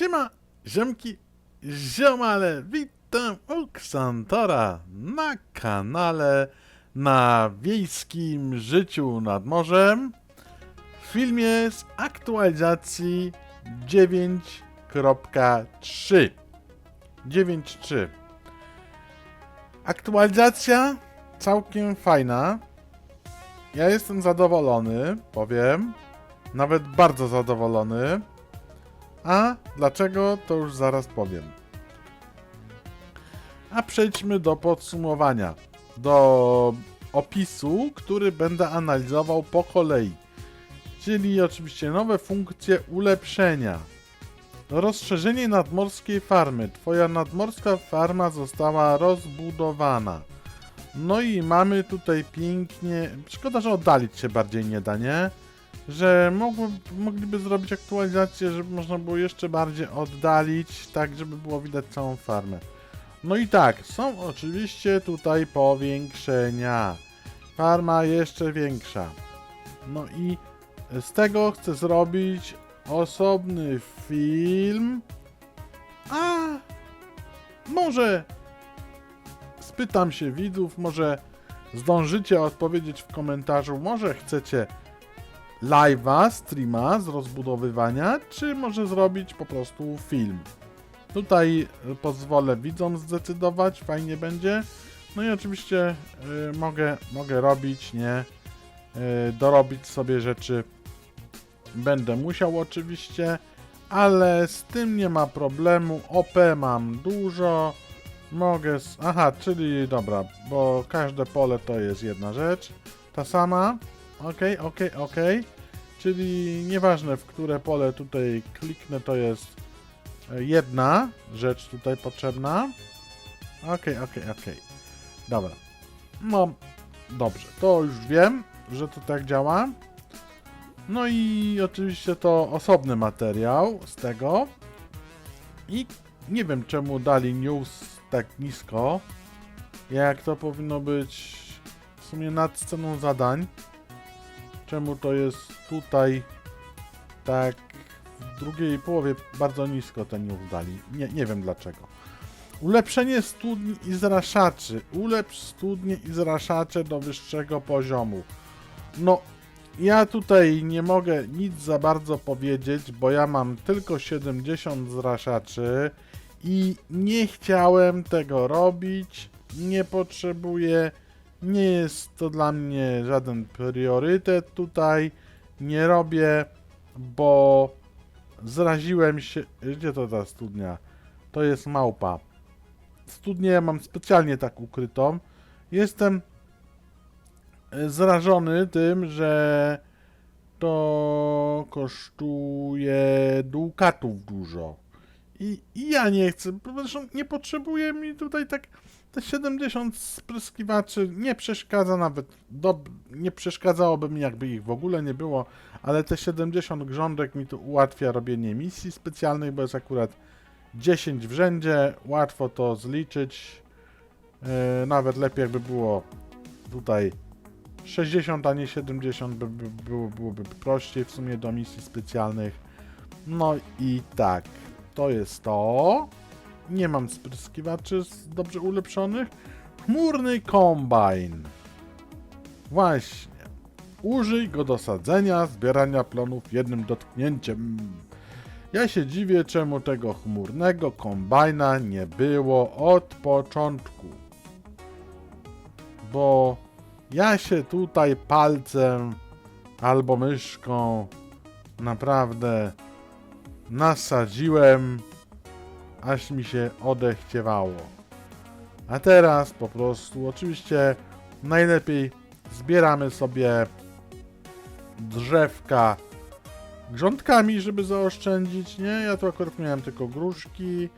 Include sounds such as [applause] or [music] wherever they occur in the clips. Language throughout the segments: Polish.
Siema, ziomki, ziomale, witam u Ksantora na kanale na wiejskim życiu nad morzem w filmie z aktualizacji 9.3 9.3 Aktualizacja całkiem fajna. Ja jestem zadowolony, powiem. Nawet bardzo zadowolony. A dlaczego, to już zaraz powiem. A przejdźmy do podsumowania. Do opisu, który będę analizował po kolei. Czyli oczywiście nowe funkcje ulepszenia. Rozszerzenie nadmorskiej farmy. Twoja nadmorska farma została rozbudowana. No i mamy tutaj pięknie. Szkoda, że oddalić się bardziej nie da, nie? Że mogły, mogliby zrobić aktualizację, żeby można było jeszcze bardziej oddalić, tak żeby było widać całą farmę. No i tak, są oczywiście tutaj powiększenia. Farma jeszcze większa. No i z tego chcę zrobić osobny film. A może spytam się widzów, może zdążycie odpowiedzieć w komentarzu, może chcecie live'a, streama z rozbudowywania, czy może zrobić po prostu film. Tutaj y, pozwolę widzom zdecydować, fajnie będzie. No i oczywiście y, mogę, mogę robić, nie? Y, dorobić sobie rzeczy będę musiał oczywiście, ale z tym nie ma problemu. OP mam dużo. Mogę. Aha, czyli dobra, bo każde pole to jest jedna rzecz. Ta sama. Okej, okej, okej. Czyli nieważne w które pole tutaj kliknę, to jest e, jedna rzecz tutaj potrzebna. Okej, okej, okej. Dobra. No, dobrze. To już wiem, że to tak działa. No i oczywiście to osobny materiał z tego. I nie wiem czemu dali news tak nisko. Jak to powinno być w sumie nad sceną zadań. Czemu to jest tutaj tak w drugiej połowie bardzo nisko ten news dali. Nie, nie wiem dlaczego. Ulepszenie studni i zraszaczy. Ulepsz studnie i zraszacze do wyższego poziomu. No, ja tutaj nie mogę nic za bardzo powiedzieć, bo ja mam tylko 70 zraszaczy i nie chciałem tego robić, nie potrzebuję, nie jest to dla mnie żaden priorytet tutaj, nie robię, bo zraziłem się, gdzie to ta studnia? To jest małpa. Studnię mam specjalnie tak ukrytą. Jestem zrażony tym, że to kosztuje dukatów dużo. I, I ja nie chcę, zresztą nie potrzebuję mi tutaj tak te 70 spryskiwaczy nie przeszkadza nawet, dob, nie przeszkadzałoby mi jakby ich w ogóle nie było, ale te 70 grządek mi to ułatwia robienie misji specjalnych, bo jest akurat 10 w rzędzie, łatwo to zliczyć, Yy, nawet lepiej jakby było tutaj 60, a nie 70 by, by, było, byłoby prościej w sumie do misji specjalnych. No i tak, to jest to. Nie mam spryskiwaczy dobrze ulepszonych. Chmurny kombajn. Właśnie. Użyj go do sadzenia, zbierania plonów jednym dotknięciem. Ja się dziwię, czemu tego chmurnego kombajna nie było od początku. Bo ja się tutaj palcem albo myszką naprawdę nasadziłem, aż mi się odechciewało. A teraz po prostu, oczywiście najlepiej zbieramy sobie drzewka grządkami, żeby zaoszczędzić, nie? Ja tu akurat miałem tylko gruszki,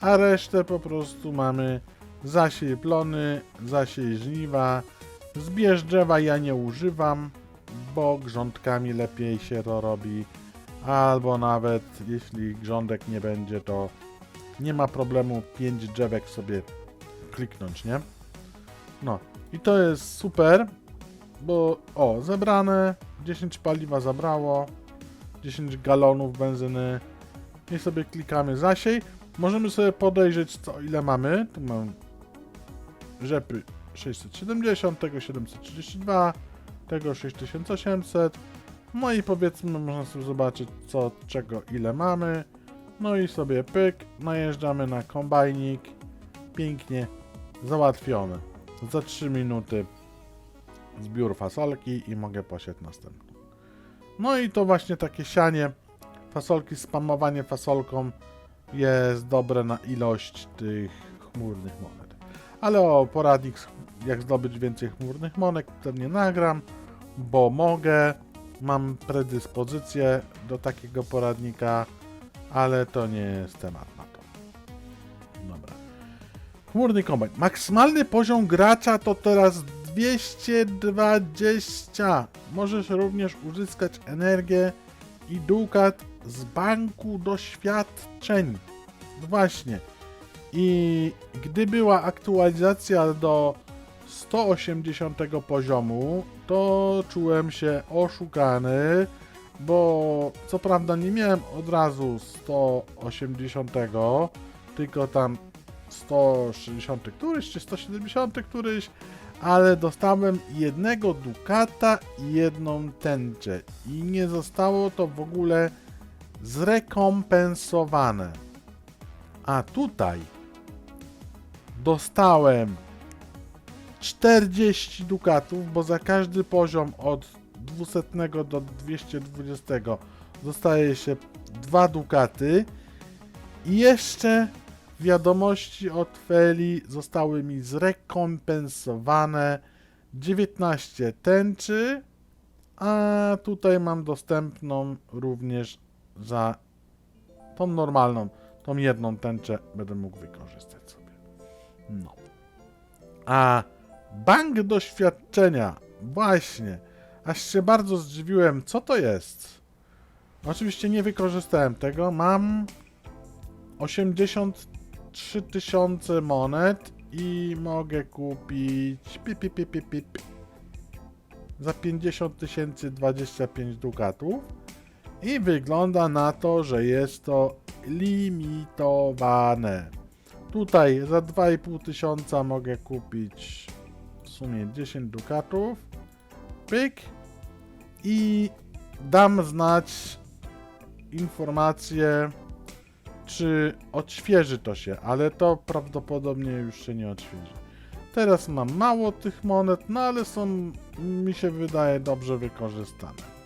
a resztę po prostu mamy zasiej plony, zasiej żniwa, Zbierz drzewa ja nie używam, bo grządkami lepiej się to robi. Albo nawet jeśli grządek nie będzie, to nie ma problemu 5 drzewek sobie kliknąć, nie? No i to jest super, bo o, zebrane, 10 paliwa zabrało, 10 galonów benzyny. i sobie klikamy zasiej. Możemy sobie podejrzeć co ile mamy. Tu mam rzepy 670, tego 732, tego 6800. No i powiedzmy, można sobie zobaczyć co, czego, ile mamy. No i sobie pyk, najeżdżamy na kombajnik. Pięknie załatwione. Za 3 minuty zbiór fasolki i mogę posiać następną. No i to właśnie takie sianie fasolki, spamowanie fasolką jest dobre na ilość tych chmurnych monet. Ale o poradnik, jak zdobyć więcej chmurnych monet, pewnie nagram, bo mogę. Mam predyspozycję do takiego poradnika, ale to nie jest temat na to. Dobra. Chmurny kombajn. Maksymalny poziom gracza to teraz 220. Możesz również uzyskać energię i dukat z banku doświadczeń. Właśnie. I gdy była aktualizacja do 180 poziomu, to czułem się oszukany, bo co prawda nie miałem od razu 180, tylko tam 160 któryś czy 170 któryś, ale dostałem jednego dukata i jedną tęczę i nie zostało to w ogóle zrekompensowane. A tutaj dostałem 40 dukatów, bo za każdy poziom od 200 do 220 dostaje się 2 dukaty i jeszcze wiadomości od Feli zostały mi zrekompensowane 19 tęczy, a tutaj mam dostępną również za tą normalną, tą jedną tęczę będę mógł wykorzystać sobie. No. A bank doświadczenia, właśnie, aż się bardzo zdziwiłem, co to jest. Oczywiście nie wykorzystałem tego, mam 83 tysiące monet i mogę kupić pip, pip, pip, pip, pip. za 50 tysięcy 25 dukatów i wygląda na to, że jest to limitowane. Tutaj za 2,5 tysiąca mogę kupić w sumie 10 dukatów. Pyk. I dam znać informację, czy odświeży to się, ale to prawdopodobnie już się nie odświeży. Teraz mam mało tych monet, no ale są, mi się wydaje, dobrze wykorzystane.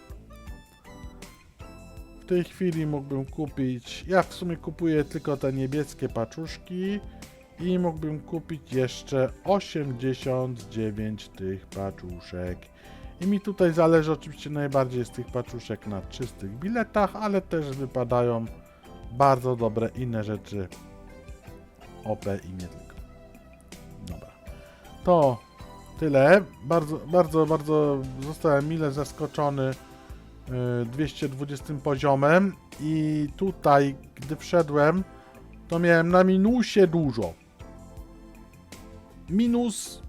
W tej chwili mógłbym kupić, ja w sumie kupuję tylko te niebieskie paczuszki i mógłbym kupić jeszcze 89 tych paczuszek. I mi tutaj zależy oczywiście najbardziej z tych paczuszek na czystych biletach, ale też wypadają bardzo dobre inne rzeczy OP i nie tylko. Dobra. To tyle. Bardzo, bardzo, bardzo zostałem mile zaskoczony y, 220 poziomem i tutaj, gdy wszedłem, to miałem na minusie dużo. Minus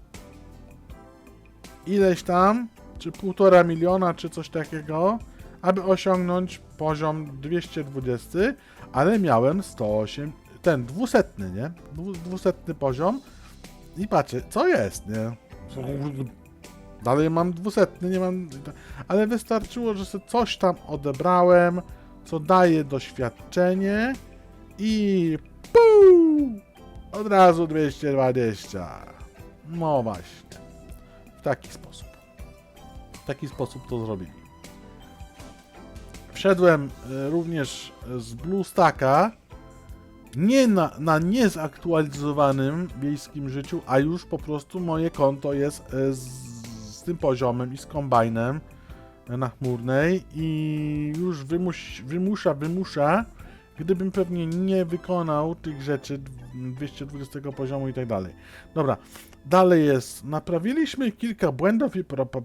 ileś tam, czy półtora miliona, czy coś takiego, aby osiągnąć poziom 220, ale miałem 108, ten 200, nie? Dwu- 200 poziom i patrzę, co jest, nie? Dalej mam 200, nie mam, ale wystarczyło, że sobie coś tam odebrałem, co daje doświadczenie i puu, od razu 220. No właśnie. W taki sposób. Taki sposób to zrobili. Wszedłem e, również z BlueStacka nie na, na niezaktualizowanym wiejskim życiu, a już po prostu moje konto jest e, z, z tym poziomem i z kombajnem e, na chmurnej i już wymuś, wymusza, wymusza, gdybym pewnie nie wykonał tych rzeczy 220 poziomu i tak dalej. Dobra, dalej jest, naprawiliśmy kilka błędów i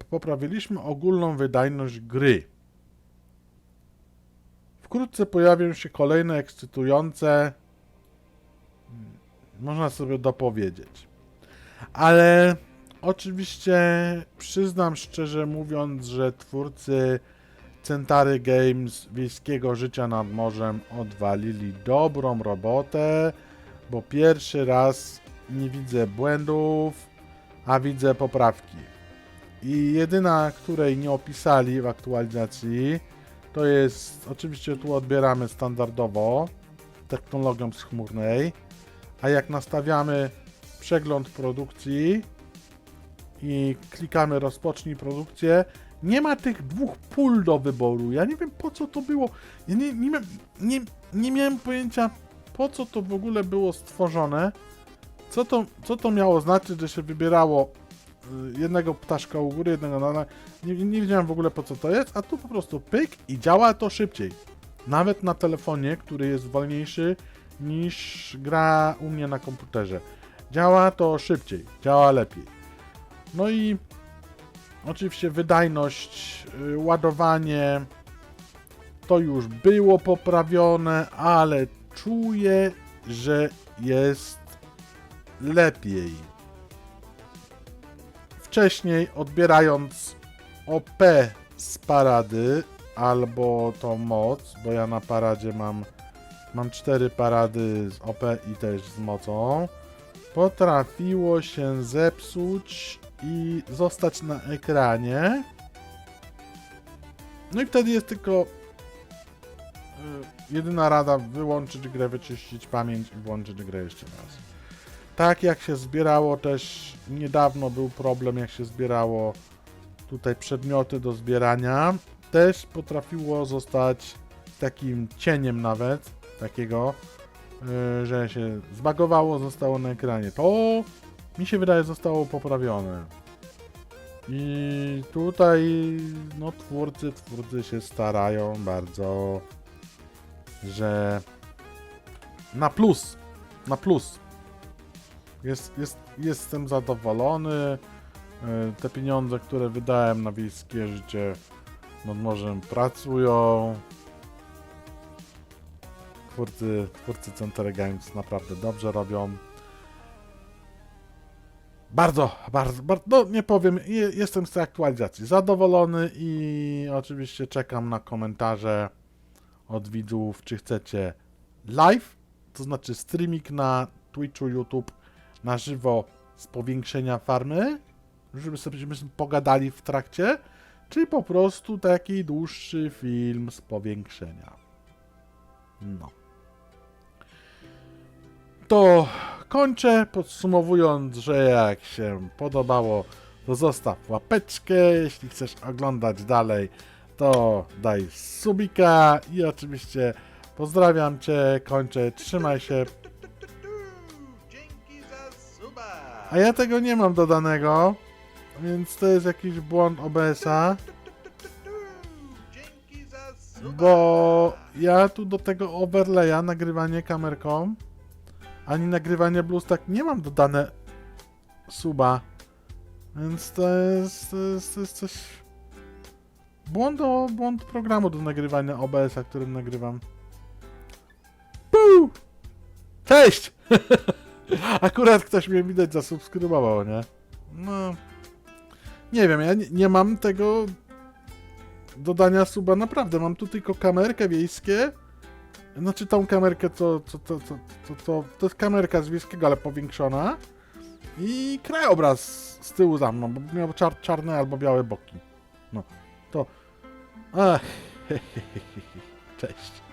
poprawiliśmy ogólną wydajność gry. Wkrótce pojawią się kolejne ekscytujące, hmm, można sobie dopowiedzieć. Ale oczywiście przyznam szczerze mówiąc, że twórcy Centary Games Wiejskiego Życia nad Morzem odwalili dobrą robotę, bo pierwszy raz nie widzę błędów, a widzę poprawki. I jedyna, której nie opisali w aktualizacji, to jest, oczywiście tu odbieramy standardowo technologią z chmurnej, a jak nastawiamy przegląd produkcji i klikamy rozpocznij produkcję, nie ma tych dwóch pól do wyboru. Ja nie wiem po co to było. Ja nie, nie, nie, nie miałem pojęcia po co to w ogóle było stworzone. Co to, co to miało znaczyć, że się wybierało y, jednego ptaszka u góry, jednego na. Nie, nie wiedziałem w ogóle po co to jest, a tu po prostu pyk i działa to szybciej. Nawet na telefonie, który jest wolniejszy niż gra u mnie na komputerze. Działa to szybciej, działa lepiej. No i oczywiście wydajność, y, ładowanie to już było poprawione, ale czuję, że jest lepiej. Wcześniej odbierając OP z parady albo tą moc, bo ja na paradzie mam mam cztery parady z OP i też z mocą, potrafiło się zepsuć i zostać na ekranie. No i wtedy jest tylko y, jedyna rada wyłączyć grę, wyczyścić pamięć i włączyć grę jeszcze raz. Tak jak się zbierało też niedawno był problem jak się zbierało tutaj przedmioty do zbierania, też potrafiło zostać takim cieniem nawet, takiego, y, że się zbagowało, zostało na ekranie. To mi się wydaje zostało poprawione. I tutaj no twórcy, twórcy się starają bardzo, że na plus, na plus. Jest, jest, jestem zadowolony. Y, Te pieniądze, które wydałem na wiejskie życie nad morzem pracują. Twórcy, twórcy Center Games naprawdę dobrze robią. Bardzo, bardzo, bardzo, no nie powiem, je- jestem z tej aktualizacji zadowolony i oczywiście czekam na komentarze od widzów, czy chcecie live, to znaczy streaming na Twitchu, YouTube na żywo z powiększenia farmy, żeby sobie żebyśmy pogadali w trakcie, czy po prostu taki dłuższy film z powiększenia. No. To kończę, podsumowując, że jak się podobało, to zostaw łapeczkę. Jeśli chcesz oglądać dalej, to daj subika i oczywiście pozdrawiam Cię, kończę, trzymaj się. A ja tego nie mam dodanego, więc to jest jakiś błąd OBS-a, bo ja tu do tego overlaya, nagrywanie kamerką, ani nagrywanie BlueStack nie mam dodane suba, więc to jest, to jest, to jest coś... Błąd, o- błąd programu do nagrywania OBS-a, którym nagrywam. Puu! Cześć! [laughs] Akurat ktoś mnie widać zasubskrybował, nie? No... Nie wiem, ja nie, nie mam tego dodania suba naprawdę. Mam tu tylko kamerkę wiejskie. Znaczy tą kamerkę, co, co, co, co, co, co to jest kamerka z wiejskiego, ale powiększona. I krajobraz z tyłu za mną, bo miał czar, czarne albo białe boki. No, to... Ach, cześć.